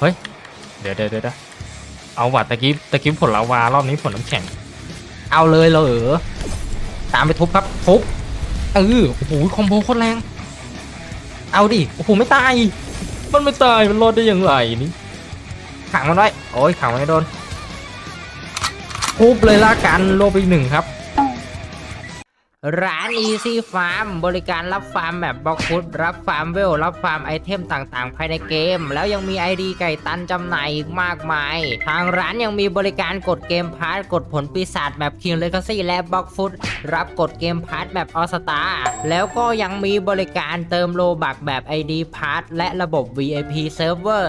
เฮ้ย เดี๋ยวเดี๋ยวเดี๋ยวเอาว่ะตะกี้ตะกี้ผลลาวารอบนี้ผลน้ำแข็ง เอาเลยเหรอตามไปทุบครับทุบเออโอ้โหคอมโบโคตรแรง เอาดิโอ้โหไม่ตาย มันไม่ตายมันรอดได้อย่างไรนี่ขังมันไว้โอ้ยขังมันไม่โดนทุบเลยละกันโลบอีกหนึ่งครับ ร้าน Easy Farm บริการรับฟาร์มแบบบล็อกฟุตรับฟาร์มเวล รับฟาร์มไอเทมต่างๆ ภายในเกม แล้วยังมี ID ไก่ตันจำหน่ายอีกมากมาย ทางร้านยังมีบริการกดเกมพาร์ทกดผลปีศาจแบบ King Legacy และบล็อกฟุตรับกดเกมพาร์ทแบบออสตาแล้วก็ยังมีบริการเติมโลบักแบบ ID พาร์ทและระบบ VIP Server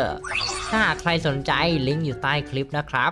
ถ้าใครสนใจลิงก์อยู่ใต้คลิปนะครับ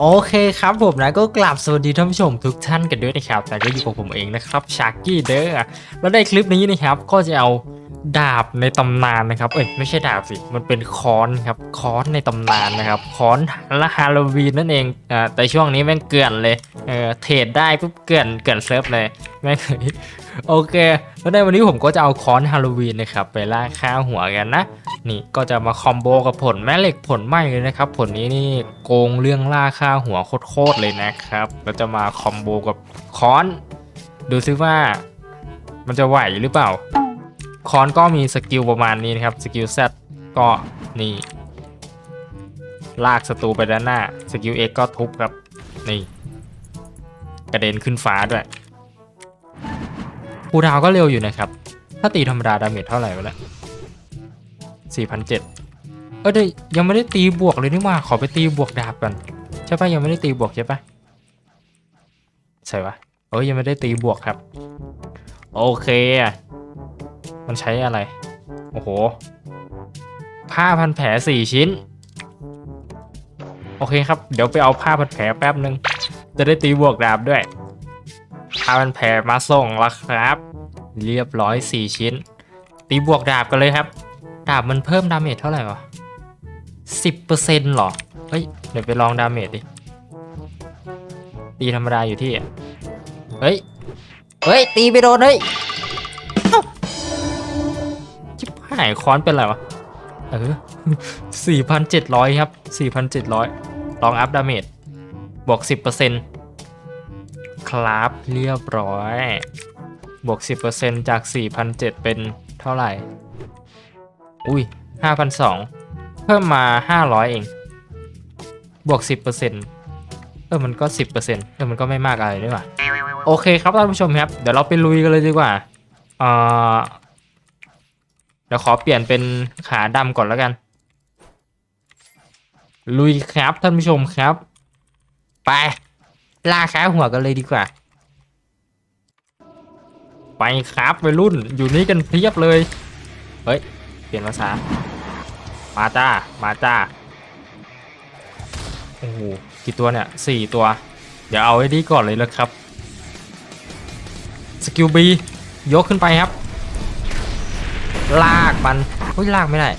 โอเคครับผมนะก็กลับสวัสดีท่านผู้ชมทุกท่านกันด้วยนะครับแต่ก็อยู่กับผมเองนะครับชาร์กี้เด้อแล้วในคลิปนี้นะครับก็จะเอา ดาบในตำนานนะครับ เอ้ยไม่ใช่ดาบสิ มันเป็นค้อนครับค้อนในตำนานนะครับค้อนละฮาโลวีนนั่นเองอ่าแต่ช่วงนี้แม่งเกลื่อนเลยเออเทรดได้ปุ๊บเกลื่อนเกลื่อนเซิร์ฟเลยแม่งโอเค แล้วในวันนี้ผมก็จะเอาค้อนฮาโลวีนนะครับไปล่าค่าหัวกันนะ นี่ก็จะมาคอมโบกับผลแม่เหล็กผลไหมเลยนะครับ ผลนี้นี่โกงเรื่องล่าค่าหัวโคตรเลยนะครับก็จะมาคอมโบกับค้อน ดูซิว่ามันจะไหวหรือเปล่า ค้อนก็มีสกิลประมาณนี้นะครับสกิล Z ก็นี่ลากศัตรูไปด้านหน้าสกิล X ก็ทุบครับนี่กระเด็นขึ้นฟ้าด้วยปูดาวก็เร็วอยู่นะครับ ถ้าตีธรรมดาดาเมจเท่าไหร่วะเนี่ยสี่พันเออเดี๋ยวยังไม่ได้ตีบวกเลยนี่ว่าขอไปตีบวกดาบก่อนใช่ปะยังไม่ได้ตีบวกใช่ปะใช่ปะเอ้ยยังไม่ได้ตีบวกครับ โอเค มันใช้อะไร โอ้โห ผ้าพันแผลสี่ชิ้น โอเคครับ เดี๋ยวไปเอาผ้าพันแผลแป๊บนึง จะได้ตีบวกดาบด้วย ผ้าพันแผลมาส่งแล้วครับ เรียบร้อยสี่ชิ้น ตีบวกดาบกันเลยครับ ดาบมันเพิ่มดาเมจเท่าไหร่วะสิบเปอร์เซ็นต์หรอ เฮ้ย เดี๋ยวไปลองดาเมจดิ ตีธรรมดาอยู่ที่ เฮ้ย เฮ้ย ตีไปโดนเฮ้ย หายค้อนเป็นไรวะ เออสี่พันเจ็ดร้อยครับสี่พันเจ็ดร้อยลองอัพดาเมจบวกสิบเปอร์เซ็นต์ครับเรียบร้อย บวกสิบเปอร์เซ็นต์จากสี่พันเจ็ดเป็นเท่าไหร่ อุ้ยห้าพันสองเพิ่มมาห้าร้อยเอง บวกสิบเปอร์เซ็นต์เออมันก็สิบเปอร์เซ็นต์เออมันก็ไม่มากอะไรนี่หว่าโอเคครับท่านผู้ชมครับ เดี๋ยวเราไปลุยกันเลยดีกว่า เอ่อ ดี๋ยวขอเปลี่ยนเป็นขาดำก่อนแล้วกัน ลุยครับท่านผู้ชมครับ ไปล่าขาหัวกันเลยดีกว่า ไปครับวัยรุ่นอยู่นี่กันเพียบเลย เฮ้ย เปลี่ยนภาษา มาจ้า มาจ้า โอ้โห กี่ตัวเนี่ยสี่ตัว เดี๋ยวเอาไอ้นี้ก่อนเลยแล้วครับ สกิลบียกขึ้นไปครับ ลากมันเฮ้ยลากไม่ได้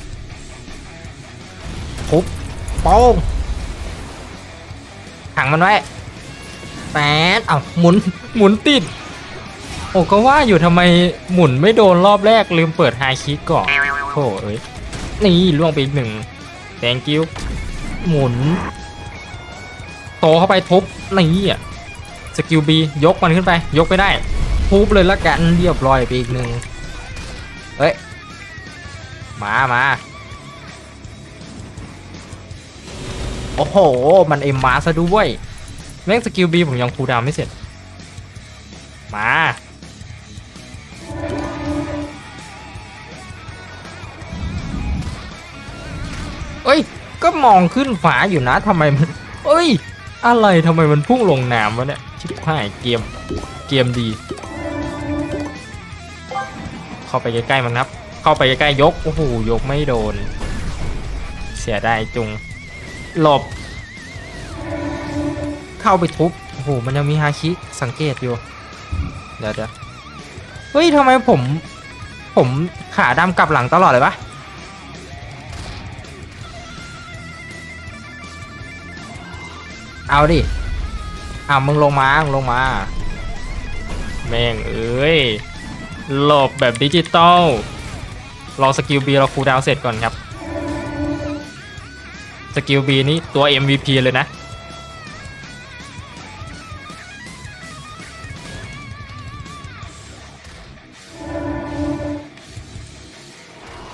ทุบโป้งขังมันไว้แปดเอ้าหมุนหมุนติด โอ้ก็ว่าอยู่ทำไมหมุนไม่โดนรอบแรกลืมเปิดไฮคิกก่อนโธ่เอ้ยนี่ล่วงไปอีกหนึ่ง thank you หมุน โตเข้าไปทุบนี่อะสกิลบียกมันขึ้นไป ยกไปได้ทุบเลยละกันเรียบร้อยไปอีกหนึ่งเฮ้ย มามาโอ้โห มันเอ็มมาซะด้วย แม่งสกิลบีผมยังคูดาวไม่เสร็จ มา เอ้ย ก็มองขึ้นฟ้าอยู่นะทำไมมัน เอ้ย อะไรทำไมมันพุ่งลงน้ำวะเนี่ย ชิบหายเกม เกมดี เข้าไปใกล้ๆมันครับ เข้าไปใกล้ยกโอ้โหยกไม่โดน เสียดายจุง หลบ เข้าไปทุบโอ้โหมันยังมีฮาคิสังเกตอยู่ เดี๋ยวเดี๋ยวเฮ้ยทำไมผม ผมขาดำกลับหลังตลอดเลยปะเอาดิอ่ามึงลงมามึงลงมา แม่งเอ้ย หลบแบบดิจิตอล รอสกิลบีเราคูลดาวน์เสร็จก่อนครับ สกิลบีนี่ตัว MVP เลยนะ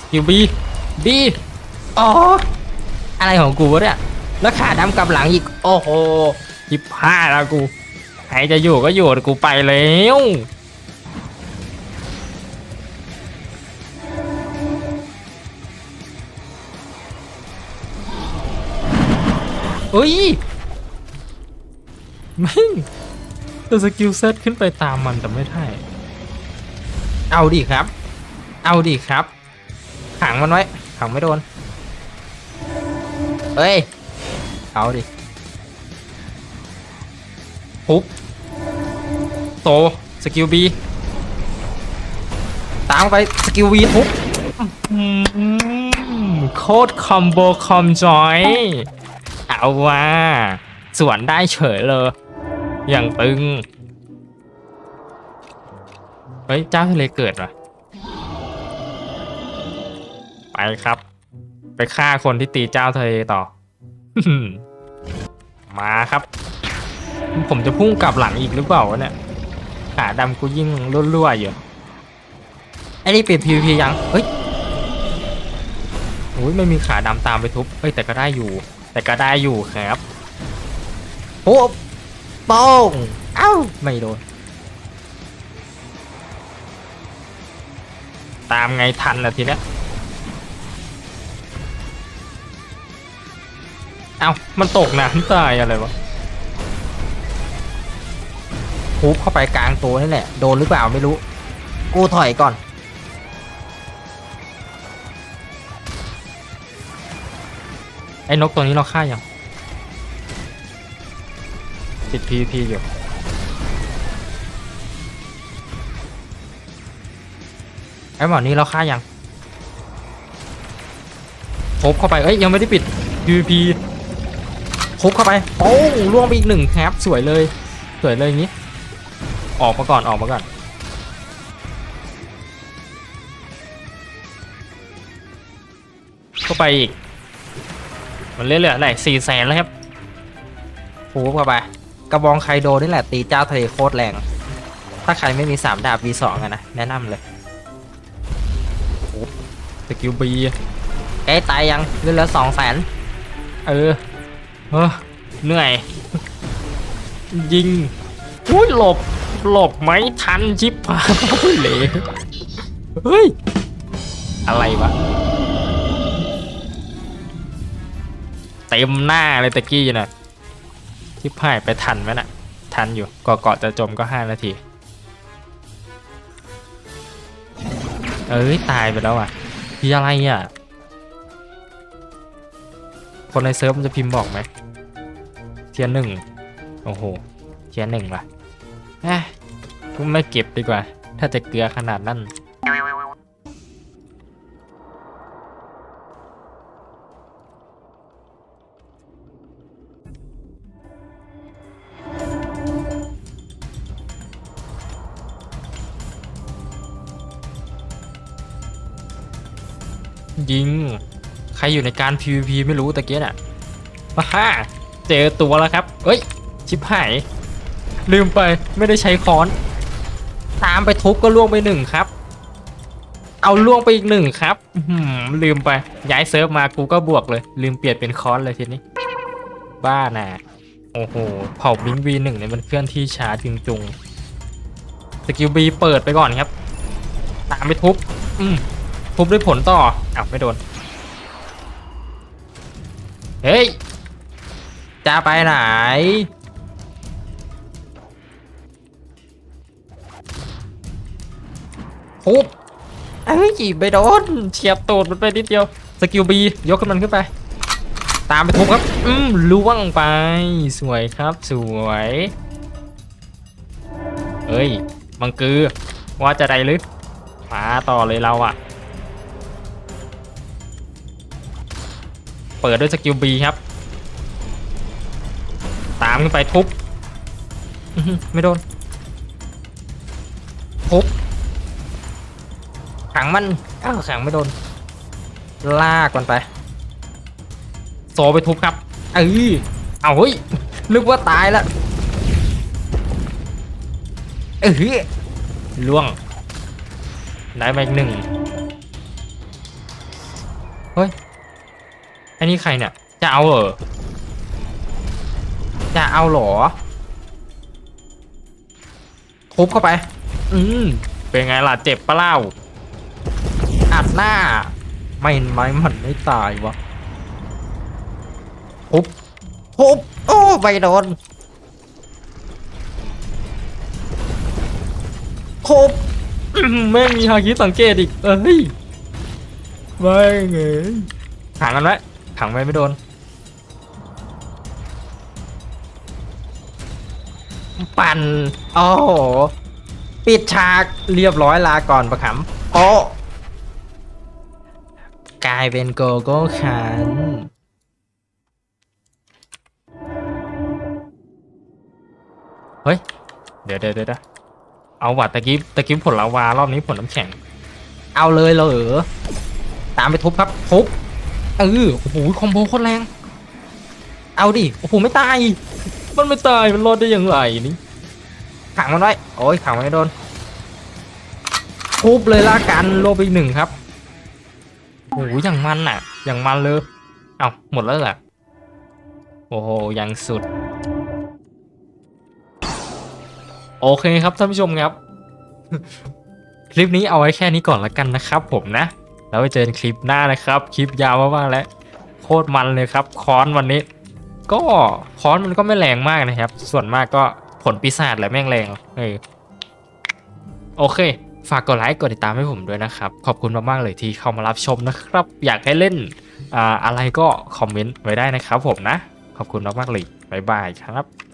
สกิลบีบีอ๋อ อะไรของกูวะเนี่ย แล้วขาดำกลับหลังอีก โอ้โหทิพห้าแล้วกู ใครจะอยู่ก็อยู่แต่กูไปแล้ว เฮ้ยไม่งแต่สกิลเซตขึ้นไปตามมันแต่ไม่ได้ เอาดิครับ เอาดิครับ ขังมันไว้ ขังไม่โดนเฮ้ย เอาดิปุ๊บโต สกิลบี ตามไป สกิลวีทุบโคตรคอมโบคอมจอย เอาว่าสวนได้เฉยเลย อย่างตึง เฮ้ย เจ้าทะเลเกิดวะไปครับ ไปฆ่าคนที่ตีเจ้าทะเลต่อ มาครับ ผมจะพุ่งกลับหลังอีกหรือเปล่าเนี่ยขาดำกูยิ่งรั่วๆอยู่ไอ้นี่เปลี่ยน PVP ยัง เฮ้ยโอ้ยไม่มีขาดำตามไปทุบ เฮ้ยแต่ก็ได้อยู่ แต่ก็ได้อยู่ครับโอ้โป้งเอ้าไม่โดน ตามไงทันละทีเนี้ยเอ้ามันตกน้ำตายอะไรวะทุบเข้าไปกลางตัวนี่แหละ โดนหรือเปล่าไม่รู้ กูถอยก่อน อ้นกตัวนี้เราฆ่ายังติด PVP อยู่ไอ้หมอนี้เราฆ่ายังทุบเข้าไป เอ้ย ยังไม่ได้ปิด PVP ทุบเข้าไปโอ้งล่วงไปอีกหนึ่งครับสวยเลย สวยเลยอย่างนี้ ออกมาก่อน ออกมาก่อน เข้าไปอีก มันเรื่อยๆไหนสี่แสนแล้วครับโอ้เข้าไป กระบองไคโดนี่แหละตีเจ้าทะเลโคตรแรง ถ้าใครไม่มีสามดาบ V2 อะนะ แนะนำเลยโอ้สกิลบีเอ้ยตายยังเรื่อยๆสองแสนเออเออเหนื่อย ยิงอุ้ยหลบ หลบไม่ทันชิบหายเลยเฮ้ย อะไรวะ เต็มหน้าเลยตะกี้น่ะชิบหายไปทันไหมน่ะ ทันอยู่เกาะเกาะจะจมก็ห้านาที เอ้ย ตายไปแล้วอะพี่อะไรอะ คนในเซิร์ฟมันจะพิมพ์บอกไหมเทียนหนึ่งโอ้โห เทียนหนึ่งว่ะเอ้ยไม่เก็บดีกว่า ถ้าจะเกลือขนาดนั้น ยิงใครอยู่ในการ PVP ไม่รู้ตะเกียน่ะมาฮ่าเจอตัวแล้วครับเอ้ย ชิบหาย ลืมไปไม่ได้ใช้ค้อน ตามไปทุบก็ล่วงไปหนึ่งครับ เอาล่วงไปอีกหนึ่งครับลืมไปย้ายเซิร์ฟมากูก็บวกเลย ลืมเปลี่ยนเป็นค้อนเลยทีนี้ บ้าน่ะโอ้โหเผาบิงวีหนึ่งเนี่ยมันเคลื่อนที่ช้าจริงจุงสกิลบีเปิดไปก่อนครับ ตามไปทุบ อืม ทุบด้วยผลต่ออ้าวไม่โดน เฮ้ย จะไปไหน ทุบเอ้ยไม่โดนเฉียบตูดมันไปนิดเดียว สกิลบียกขึ้นมันขึ้นไป ตามไปทุบครับ อืมล่วงไป สวยครับสวยเฮ้ย มังกือ ว่าจะได้หรือมาต่อเลยเราอะ เปิดด้วยสกิลบีครับ ตามขึ้นไปทุบไม่โดน ทุบขังมันอ้าวขังไม่โดน ลากมันไป โซไปทุบครับเอ้ยเอาเฮ้ยนึกว่าตายแล้วเออล่วง ได้มาอีกหนึ่ง อันนี้ใครเนี่ย จะเอาเหรอ จะเอาหรอทุบเข้าไป อืมเป็นไงล่ะ เจ็บปะเล่า อัดหน้า ไม่ไม่มันไม่ตายวะทุบทุบโอ้ไปโดนทุบแม่งมีฮาคิสังเกตอีก เอ้ยไม่ไงขังกันไว้ ขังไว้ไม่โดนปั่น โอ้โห ปิดฉากเรียบร้อยลาก่อนประคำโอ้กลายเป็นโกโก้คัน เฮ้ย เดี๋ยวเดี๋ยวเดี๋ยวเอาวัดตะกี้ตะกี้ผลลาวารอบนี้ผลน้ำแข็ง เอาเลยเหรอตามไปทุบครับ ทุบ เออโอ้โหคอมโบโคตรแรง เอาดิโอ้โหไม่ตาย มันไม่ตายมันรอดได้อย่างไรนี่ขังมันไว้โอ้ยขังไม่โดนทุบเลยละกันโลบอีกหนึ่งครับโอ้โหอย่างมันอะ อย่างมันเลยเอาหมดแล้วเหรอโอ้โหอย่างสุด โอเคครับท่านผู้ชมครับ คลิปนี้เอาไว้แค่นี้ก่อนละกันนะครับผมนะ แล้วไปเจอคลิปหน้านะครับ คลิปยาวมากๆแล้วโคตรมันเลยครับคอนวันนี้ ก็คอนมันก็ไม่แรงมากนะครับ ส่วนมากก็ผลปีศาจแหละแม่งแรงเออโอเค ฝากกดไลค์กดติดตามให้ผมด้วยนะครับ ขอบคุณมากๆเลยที่เข้ามารับชมนะครับ อยากให้เล่นอ่าอะไรก็คอมเมนต์ไว้ได้นะครับผมนะ ขอบคุณมากๆเลยบ๊ายบายครับ